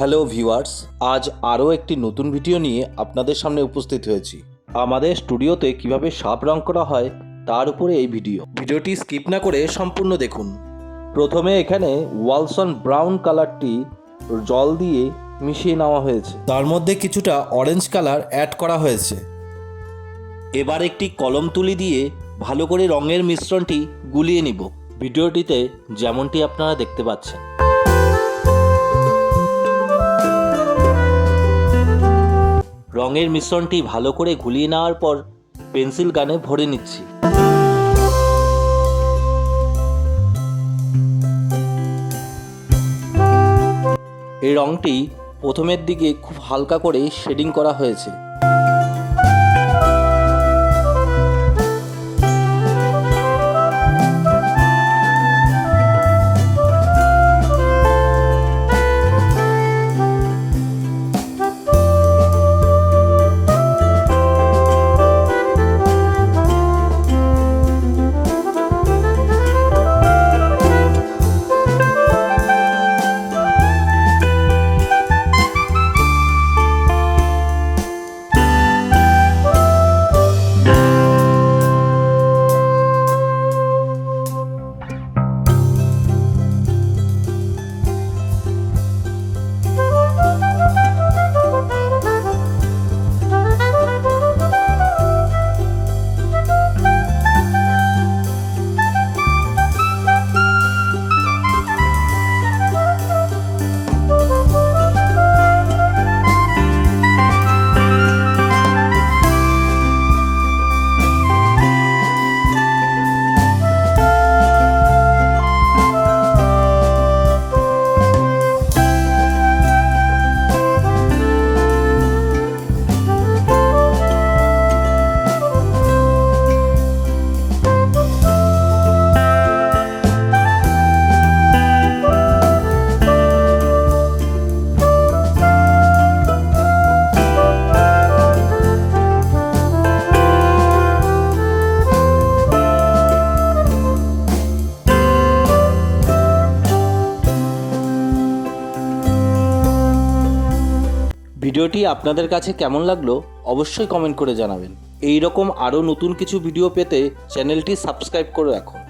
Hello viewers, আজ আরও একটি নতুন ভিডিও নিয়ে আপনাদের সামনে উপস্থিত হয়েছি। আমাদের স্টুডিওতে কীভাবে সাপ রং করা হয়, তার উপরে এই ভিডিও। ভিডিওটি স্কিপ না করে সম্পূর্ণ দেখুন। প্রথমে এখানে ওয়ালসন ব্রাউন কালারটি জল দিয়ে মিশিয়ে নেওয়া হয়েছে। তার মধ্যে কিছুটা অরেঞ্জ কালার অ্যাড করা হয়েছে। এবার একটি কলম তুলি দিয়ে ভালো করে রঙের মিশ্রণটি গুলিয়ে নিব। ভিডিওটিতে যেমনটি আপনারা দেখতে পাচ্ছেন। রঙের মিশ্রণটি ভালো করে গুলিয়ে নেওয়ার পর পেন্সিল গানে ভরে নিচ্ছি। এই রঙটি প্রথমের দিকে খুব হালকা করে শেডিং করা হয়েছে। ভিডিওটি আপনাদের কাছে কেমন লাগল অবশ্যই কমেন্ট করে জানাবেন। এই রকম আরও নতুন কিছু ভিডিও পেতে চ্যানেলটি সাবস্ক্রাইব করে রাখুন।